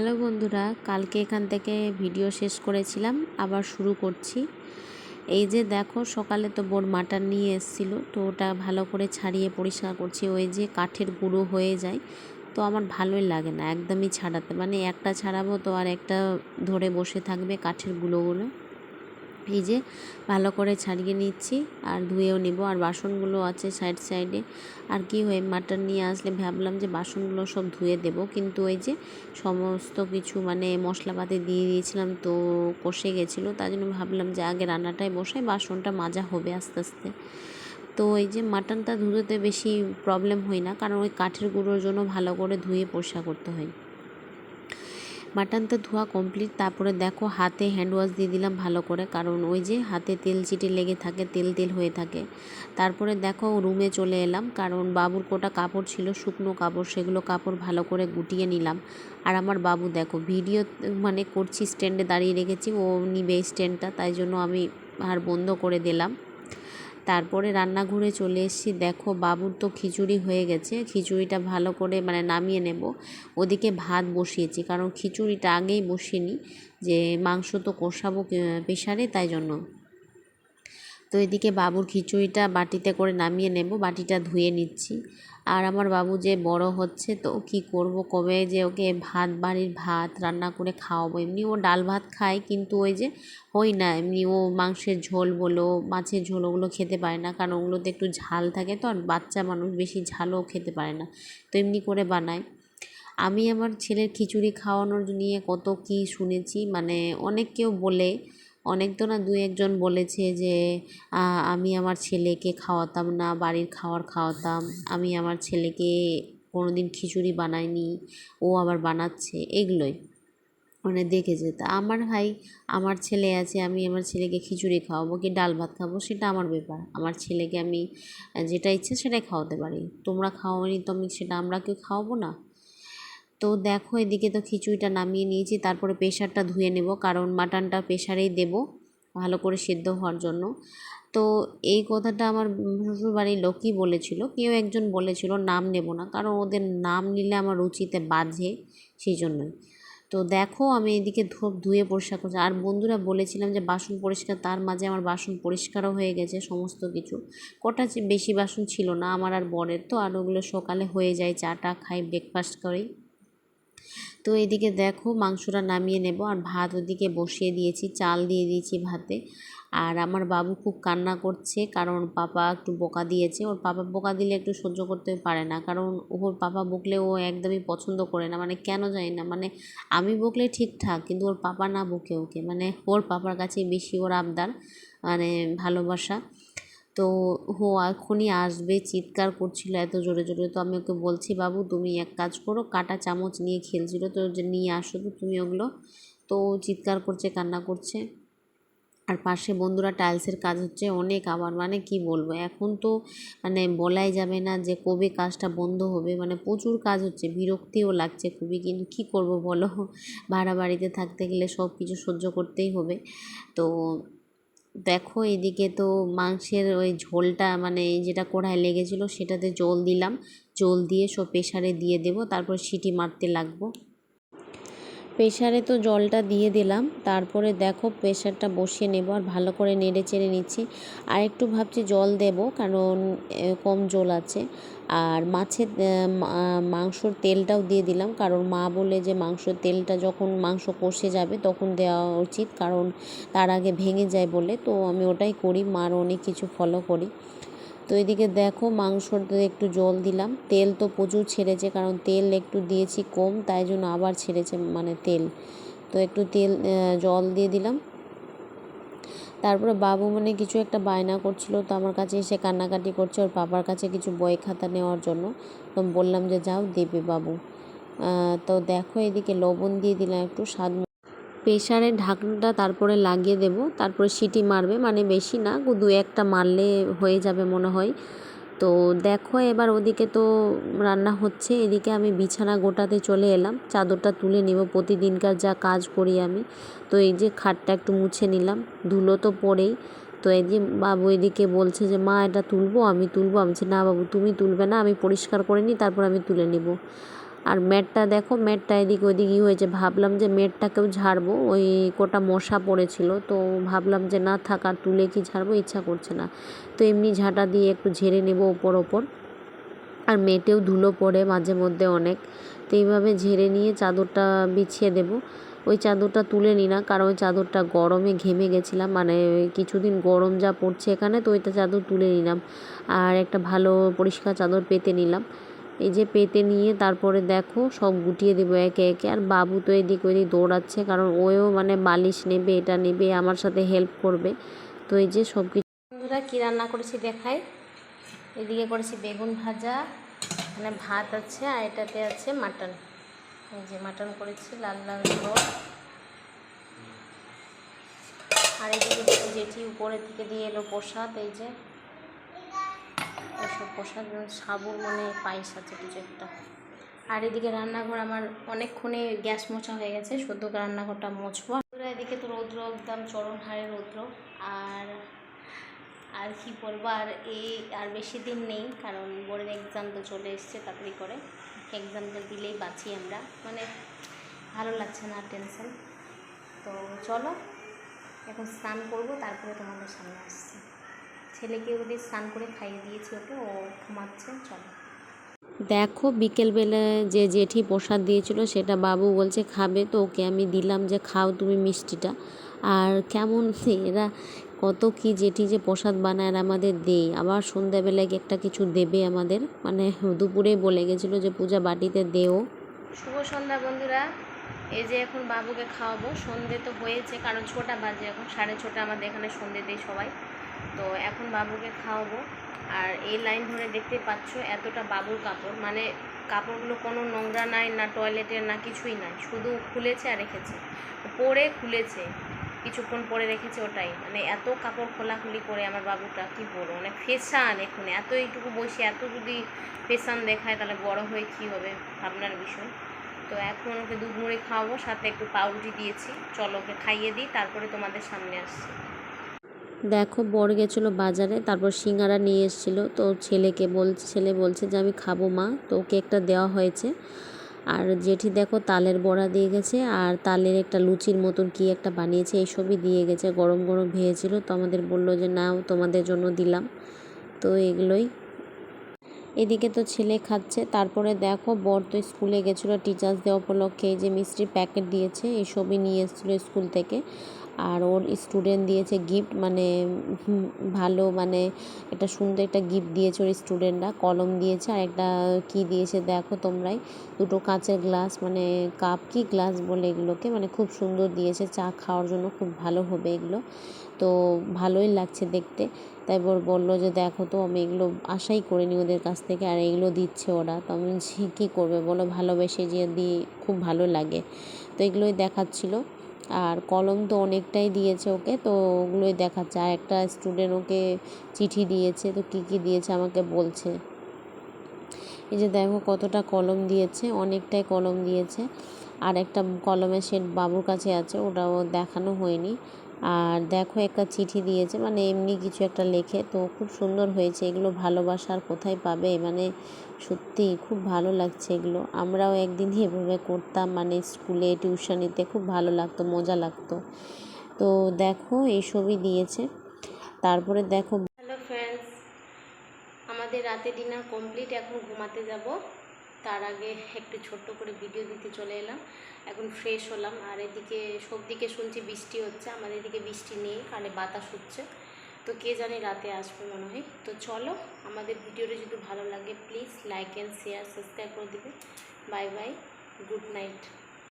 Hello বন্ধুরা, কালকে এখান থেকে ভিডিও শেষ করেছিলাম, আবার শুরু করছি। এই যে দেখো, সকালে তো বোর মাটার নিয়ে এসেছিল, তো ওটা ভালো করে ছাড়িয়ে পরিষ্কার করছি। ওই যে কাঠের গুঁড়ো হয়ে যায়, তো আমার ভালোই লাগে না, একদমই ছাড়াতে। মানে একটা ছাড়াবো তো আর একটা ধরে বসে থাকবে কাঠের গুঁড়োগুলো। এই যে ভালো করে ছাড়িয়ে নিচ্ছি আর ধুয়েও নেব। আর বাসনগুলো আছে সাইড সাইডে। আর কি হয়ে, মাটন নিয়ে আসলে ভাবলাম যে বাসনগুলো সব ধুয়ে দেব। কিন্তু ওই যে সমস্ত কিছু মানে মশলাপাতি দিয়ে দিয়েছিলাম তো কষে গেছিল। তাই জন্য ভাবলাম যে আগে রান্নাটায় বসাই, বাসনটা মাজা হবে আস্তে আস্তে। তো এই যে মাটনটা ধুতে বেশি প্রবলেম হয় না, কারণ ওই কাঠের গুঁড়োর জন্য ভালো করে ধুয়ে পরিষ্কার করতে হয়। মাটন তো ধোয়া কমপ্লিট তারপরে দেখো হাতে হ্যান্ড ওয়াশ দিয়ে দিলাম ভালো করে, কারণ ওই যে হাতে তেল চিটে লেগে থাকে, তেল তেল হয়ে থাকে। তারপরে দেখো রুমে চলে এলাম, কারণ বাবুর কোটা কাপড় ছিল, শুকনো কাপড়, সেগুলো কাপড় ভালো করে গুটিয়ে নিলাম। আর আমার বাবু দেখো ভিডিও মানে করছি স্ট্যান্ডে দাঁড়িয়ে রেখেছি, ও নিবে স্ট্যান্ডটা তাই জন্য আমি আর বন্ধ করে দিলাম। তারপরে রান্নাঘরে চলে এসেছি। দেখো, বাবুর তো খিচুড়ি হয়ে গেছে। খিচুড়িটা ভালো করে মানে নামিয়ে নেব। ওদিকে ভাত বসিয়েছি, কারণ খিচুড়িটা আগেই বসিয়ে নিই যে মাংস তো কষাবো প্রেশারে তাই জন্য। তো এদিকে বাবুর খিচুড়িটা বাটিতে করে নামিয়ে নেব, বাটিটা ধুয়ে নিচ্ছি। আর আমার বাবু যে বড় হচ্ছে তো কি করব? কবে যে ওকে ভাত, বাড়ির ভাত রান্না করে খাওয়াবো? এমনি ও ডাল ভাত খায়, কিন্তু ওই যে হই না, এমনি ও মাংসের ঝোল বলো, মাছের ঝোল ওগুলো খেতে পারে না, কারণ ওগুলোতে একটু ঝাল থাকে তো, আর বাচ্চা মানুষ বেশি ঝালও খেতে পারে না। তো এমনি করে বানায়। আমি আমার ছেলের খিচুড়ি খাওয়ানোর নিয়ে কত কি শুনেছি মানে অনেক কেউ বলে অনেক তো না দু একজন বলেছে যে আমি আমার ছেলেকে খাওয়াতাম না, বাড়ির খাওয়ার খাওয়াতাম। আমি আমার ছেলেকে কোনো দিন খিচুড়ি বানাইনি, ও আবার বানাচ্ছে। এগুলোই। মানে দেখেছে। তা আমার ভাই, আমার ছেলে আছে, আমি আমার ছেলেকে খিচুড়ি খাওয়াবো কি ডাল ভাত খাব? সেটা আমার ব্যাপার। আমার ছেলেকে আমি, যেটা ইচ্ছে সেটাই খাওয়াতে পারি। তোমরা খাওয়ানি তো আমি সেটা আমরা কেউ খাওয়াবো না? তো দেখো, এদিকে তো খিচুড়িটা নামিয়ে নিয়েছি, তারপরে প্রেশারটা ধুয়ে নেব, কারণ মাটনটা প্রেশারেই দেব ভালো করে সেদ্ধ হওয়ার জন্য। তো এই কথাটা আমার শ্বশুরবাড়ির লোকই বলেছিল, কেউ একজন বলেছিল নাম নেব না, কারণ ওদের নাম নিলে আমার রুচিতে বাজে সেই জন্যই। তো দেখো, আমি এদিকে ধোপ ধুয়ে পরিষ্কার করছি। আর বন্ধুরা, বলেছিলাম যে বাসন পরিষ্কার, তার মাঝে আমার বাসন পরিষ্কারও হয়ে গেছে, সমস্ত কিছু। কটা বেশি বাসন ছিল না আমার আর বরের, তো আর ওগুলো সকালে হয়ে যায়, চাটা খাই ব্রেকফাস্ট করেই তো এদিকে দেখো মাংসটা নামিয়ে নেব আর ভাত ওদিকে বসিয়ে দিয়েছি, চাল দিয়ে দিয়েছি ভাতে। আর আমার বাবু খুব কান্না করছে কারণ পাপা একটু বোকা দিয়েছে। ওর পাপা বোকা দিলে একটু সহ্য করতে পারে না কারণ ওর পাপা বকলে ও একদমই পছন্দ করে না মানে কেন জানি না মানে আমি বকলে ঠিকঠাক কিন্তু ওর পাপা না বকে ওকে মানে ওর পাপার কাছে বেশি ওর আবদার মানে ভালোবাসা। তো হো, এখনই আসবে, চিৎকার করছিল এত জোরে জোরে। তো আমি ওকে বলছি, বাবু, তুমি এক কাজ করো, কাটা চামচ নিয়ে খেলছিল, তো যে নিয়ে আসো তো তুমি ওগুলো। তো চিৎকার করছে, কান্না করছে। আর পাশে বন্ধুরা টাইলসের কাজ হচ্ছে অনেক আবার মানে কি বলব? এখন তো মানে বলাই যাবে না যে কবে কাজটা বন্ধ হবে মানে প্রচুর কাজ হচ্ছে, বিরক্তিও লাগছে খুবই। কিন্তু কি করব বলো? ভাড়া বাড়িতে থাকতে গেলে সব কিছু সহ্য করতেই হবে। তো দেখো এদিকে তো মাংসের ওই ঝোলটা মানে যেটা কড়াই লেগেছিলো সেটাতে জল দিলাম। জল দিয়ে সব প্রেশারে দিয়ে দেবো, তারপর সিটি মারতে লাগবো। প্রেশারে তো জলটা দিয়ে দিলাম, তারপরে দেখো প্রেশারটা বসিয়ে নেব আর ভালো করে নেড়ে চেড়ে নিচ্ছি। আর একটু ভাবছি জল দেব, কারণ কম জল আছে। আর মাছের মাংসর তেলটাও দিয়ে দিলাম। কারণ মা বলে যে মাংসর তেলটা যখন মাংস কষে যাবে তখন দেওয়া উচিত, কারণ তার আগে ভেঙে যায় বলে। তো আমি ওটাই করি, মার অনেক কিছু ফলো করি। তো এদিকে দেখো মাংসতে একটু জল দিলাম। তেল তো প্রচুর ছেড়েছে, কারণ তেল একটু দিয়েছি কম, তাই জন্য আবার ছেড়েছে মানে তেল। তো একটু তেল জল দিয়ে দিলাম। তারপরে বাবু মানে কিছু একটা বায়না করছিল তো আমার কাছে এসে কান্নাকাটি করছে ওর বাবার কাছে কিছু বই খাতা নেওয়ার জন্য। তো বললাম যে, যাও, দেবে বাবু। তো দেখো এদিকে লবণ দিয়ে দিলাম একটু স্বাদ প্রেশারের ঢাকনাটা তারপরে লাগিয়ে দেব, তারপরে সিটি মারবে মানে বেশি না দু একটা মারলে হয়ে যাবে মনে হয়। তো দেখো এবার ওদিকে তো রান্না হচ্ছে, এদিকে আমি বিছানা গোটাতে চলে এলাম। চাদরটা তুলে নেব, প্রতিদিনকার যা কাজ করি আমি। তো এই যে খাটটা একটু মুছে নিলাম, ধুলো তো পড়েই। তো এই যে বাবু এদিকে বলছে যে, মা, এটা তুলবো, আমি তুলবো। আমি না বাবু, তুমি তুলবে না, আমি পরিষ্কার করে নিই, তারপর আমি তুলে নেব। আর ম্যাটটা দেখো ম্যাটটা এদিক ওদিক হয়েছে। ভাবলাম যে ম্যাটটাকেও ঝাড়বো, ওই কোটা মশা পড়েছিল, তো ভাবলাম যে না থাক তুলে কি ঝাড়বো, ইচ্ছা করছে না। তো এমনি ঝাঁটা দিয়ে একটু ঝেড়ে নেব ওপর ওপর। আর মেটেও ধুলো পড়ে মাঝে মধ্যে অনেক। তো এইভাবে ঝেড়ে নিয়ে চাদরটা বিছিয়ে দেব। ওই চাদরটা তুলে নিই না, কারণ ওই চাদরটা গরমে ঘেমে গেছিলাম। মানে কিছুদিন গরম যা পড়ছে এখানে, তো ওইটা চাদর তুলে নিলাম। আর একটা ভালো পরিষ্কার চাদর পেতে নিলাম। এই যে পেতে নিয়ে তারপরে দেখো সব গুটিয়ে দেবো একে একে। আর বাবু তো এদিক ওইদিক দৌড়াচ্ছে, কারণ ওও মানে বালিশ নেবে, এটা নেবে, আমার সাথে হেল্প করবে। তো এই যে সব কিছু বন্ধুরা, কী রান্না করেছি দেখাই। এদিকে করেছি বেগুন ভাজা মানে ভাত আছে, আর এটাতে আছে মাটন। এই যে মাটন করেছি, লাল লাল ঝোল আর এদিকে জেঠি উপরের থেকে দিয়ে এলো প্রসাদ, এই যে। এসব প্রসাদ, সাবুর মানে পায়েস আছে কিছু একটা। আর এদিকে রান্নাঘর আমার অনেকক্ষণে গ্যাস মোছা হয়ে গেছে সদ্য রান্নাঘরটা মুছবো। এদিকে তো রৌদ্র একদম চরম হারে রৌদ্র। আর আর কি বলব, আর এই আর বেশি দিন নেই, কারণ বোর্ডের এক্সাম তো চলে এসছে তাড়াতাড়ি করে। এক্সামটা দিলেই বাঁচি আমরা। মানে ভালো লাগছে না টেনশন তো চলো, এখন স্নান করব, তারপরে তোমাদের সামনে আসছি। ছেলেকে ওদের স্নান করে খাইয়ে দিয়েছি ওকে ও ঘুমাচ্ছে চলো। দেখো বিকেলবেলা যে জেঠি প্রসাদ দিয়েছিল সেটা বাবু বলছে খাবে তো ওকে আমি দিলাম যে খাও তুমি মিষ্টিটা। আর কেমন এরা কত কি জেঠি যে প্রসাদ বানায় আর আমাদের দেই। আবার সন্ধ্যাবেলায় একটা কিছু দেবে আমাদের। মানে দুপুরে বলে গেছিল যে পূজা বাটিতে দেও। শুভ সন্ধ্যা বন্ধুরা এই যে এখন বাবুকে খাওয়াবো। সন্ধে তো হয়েছে কারণ ছোটা বাজে এখন সাড়ে ছটা আমাদের এখানে সন্ধে দেয় সবাই। তো এখন বাবুকে খাওয়াবো। আর এই লাইন ধরে দেখতে পাচ্ছ এতটা বাবুর কাপড়। মানে কাপড়গুলো কোনো নোংরা নাই, না টয়লেটের না কিছুই নাই। শুধু খুলেছে আর রেখেছে। পরে খুলেছে, কিছুক্ষণ পরে রেখেছে ওটাই। মানে এত কাপড় খোলাখুলি করে আমার বাবুটা, কি বলব? মানে ফেসান এখন এত এইটুকু বসে এত যদি ফেসান দেখায়, তাহলে বড় হয়ে কি হবে ভাবনার বিষয়। তো এখন ওকে দুধ মুড়ি খাওয়াবো, সাথে একটু পাউরুটি দিয়েছি। চলো ওকে খাইয়ে দিই, তারপরে তোমাদের সামনে আসছি। দেখো, বর গেছিল বাজারে, তারপর সিঙ্গারা নিয়ে এসেছিল। তো ছেলেকে বলছে ছেলে বলছে যে, আমি খাব মা, তো ওকে একটা দেওয়া হয়েছে। আর জেঠি দেখো, তালের বড়া দিয়ে গেছে, আর তালের একটা লুচির মতন কি একটা বানিয়েছে, এইসবই দিয়ে গেছে। গরম গরম ভেজেছিল, তো আমাদের বলল যে, নাও, তোমাদের জন্য দিলাম। তো এগুলোই। এদিকে তো ছেলে খাচ্ছে, তারপরে দেখো, বর তো স্কুলে গেছিল, টিচার্স ডে উপলক্ষে যে মিষ্টির প্যাকেট দিয়েছে এইসবই নিয়ে এসেছিল স্কুল থেকে। আর ওর স্টুডেন্ট দিয়েছে গিফট মানে ভালো মানে একটা সুন্দর একটা গিফট দিয়েছে ওর স্টুডেন্টরা কলম দিয়েছে আর একটা কি দিয়েছে, দেখো তোমরাই। দুটো কাঁচের গ্লাস মানে কাপ কি গ্লাস বলে এগুলোকে মানে খুব সুন্দর দিয়েছে। চা খাওয়ার জন্য খুব ভালো হবে এগুলো। তো, ভালোই লাগছে দেখতে। তাই ওর বলল যে, দেখো তো, আমি এগুলো আশাই করিনি ওদের কাছ থেকে, আর এগুলো দিচ্ছে ওরা। তো আমি কী করবে? বলো, ভালোবেসে যে দিই খুব ভালো লাগে। তো এগুলোই দেখাচ্ছিলো। আর কলম তো অনেকটাই দিয়েছে ওকে, তো ওগুলোই দেখাচ্ছে। আর একটা স্টুডেন্ট ওকে চিঠি দিয়েছে, তো কী কী দিয়েছে আমাকে বলছে। এই যে দেখো কতটা কলম দিয়েছে, অনেকটাই কলম দিয়েছে। আর একটা কলমের সেট বাবুর কাছে আছে, ওটাও দেখানো হয়নি। আর দেখো একটা চিঠি দিয়েছে মানে এমনি কিছু একটা লেখে, তো খুব সুন্দর হয়েছে। এগুলো ভালোবাসার কোথায় পাবে? মানে সত্যি খুব ভালো লাগছে এগুলো। আমরাও একদিন এভাবে করতাম মানে স্কুলে, টিউশনিতে খুব ভালো লাগতো, মজা লাগতো। তো দেখো এইসবই দিয়েছে। তারপরে দেখো হ্যালো ফ্রেন্ডস আমাদের রাতে ডিনার কমপ্লিট এখন ঘুমাতে যাব। তার আগে একটু ছোট্ট করে ভিডিও দিতে চলে এলাম। এখন ফ্রেশ হলাম। আর এদিকে সব দিকে শুনছি বৃষ্টি হচ্ছে, আমাদের এদিকে বৃষ্টি নেই কানে বাতাস হচ্ছে। তো কে জানে রাতে আসবে মনে হয়। তো চলো, আমাদের ভিডিওটা যদি ভালো লাগে please like and share subscribe করে দেবে। Bye bye good night